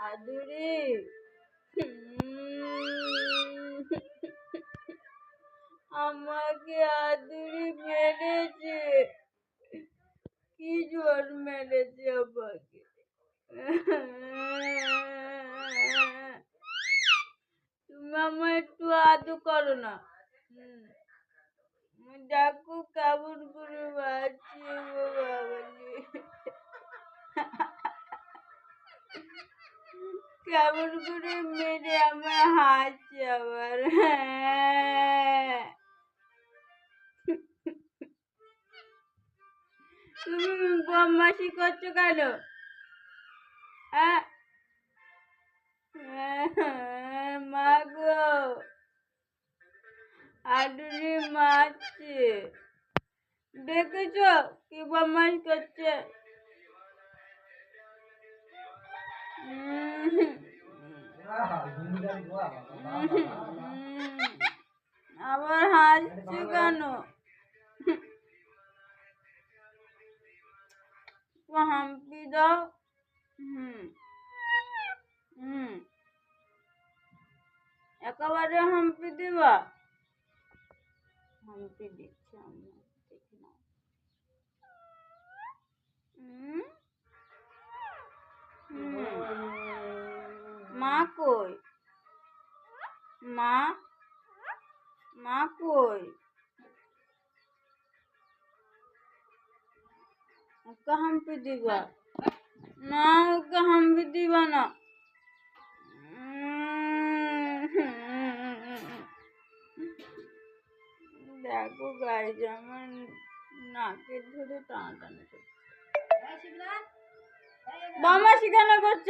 আদুরি। আমাকে আদুরি মেরেছে। কি জোর মেরেছে আমাকে? তুমি আমার একটু আদু করো না। দেখো কেমন করে বাঁচছি গো বাবাজি কেমন করে মেরে আমার হাসছে আবার তুমি বদমাসি করছ কেন? হ্যাঁ। মা গো। আডুরি মারছে। দেখেছ কি বদমাস করছে? উম, আবার হাসছে কেন হাম্পি দাও হুম। একেবারে হাম্পি দিবা? হাম্পি দিচ্ছে দেখি হুম। মা কই? মা। মা কই? ওকে হাম্পি দিবা? না ওকে হাম্পি দিবা না। দেখো গাইজ আমার নাকের ধরে টানাটানি করছে। বামা শিখানো করছ?